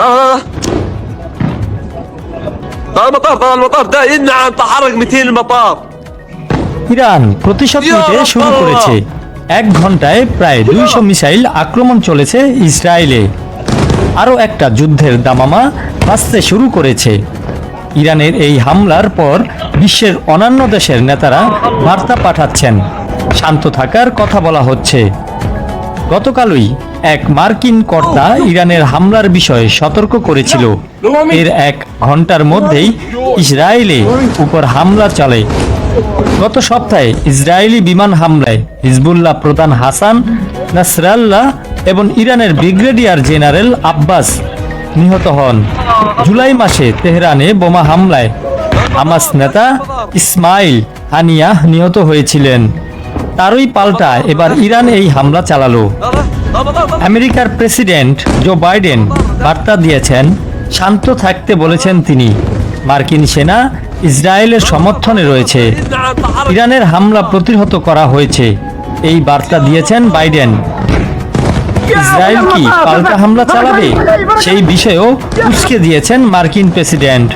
آه. طال المطار طال المطار ده نعم تحرك 200 المطار Iran প্রতিশোধ নিতে শুরু করেছে এক ঘন্টায় প্রায় দুইশো মিসাইল আক্রমণ চলেছে ইসরায়েলে আরও একটা যুদ্ধের দামামা বাঁচতে শুরু করেছে ইরানের এই হামলার পর বিশ্বের অন্যান্য দেশের নেতারা বার্তা পাঠাচ্ছেন শান্ত থাকার কথা বলা হচ্ছে গতকালই এক মার্কিন কর্তা ইরানের হামলার বিষয়ে সতর্ক করেছিল। এর এক ঘণ্টার মধ্যেই ইসরায়েলে উপর হামলা চলে। গত সপ্তাহে ইসরায়েলি বিমান হামলায় হিজবুল্লাহ প্রধান হাসান নাসরাল্লাহ এবং ইরানের ব্রিগেডিয়ার জেনারেল আব্বাস নিহত হন। জুলাই মাসে তেহরানে বোমা হামলায় হামাস নেতা ইসমাইল হানিয়াহ নিহত হয়েছিলেন। তারই পাল্টা এবার ইরান এই হামলা চালালো। আমেরিকার প্রেসিডেন্ট জো বাইডেন বার্তা দিয়েছেন, শান্ত থাকতে বলেছেন তিনি। মার্কিন সেনা ইসরায়েলের সমর্থনে রয়েছে। ইরানের হামলা প্রতিহত করা হয়েছে, এই বার্তা দিয়েছেন বাইডেন। ইসরায়েল কি পাল্টা হামলা চালাবে? সেই বিষয়েও উস্কে দিয়েছেন মার্কিন প্রেসিডেন্ট।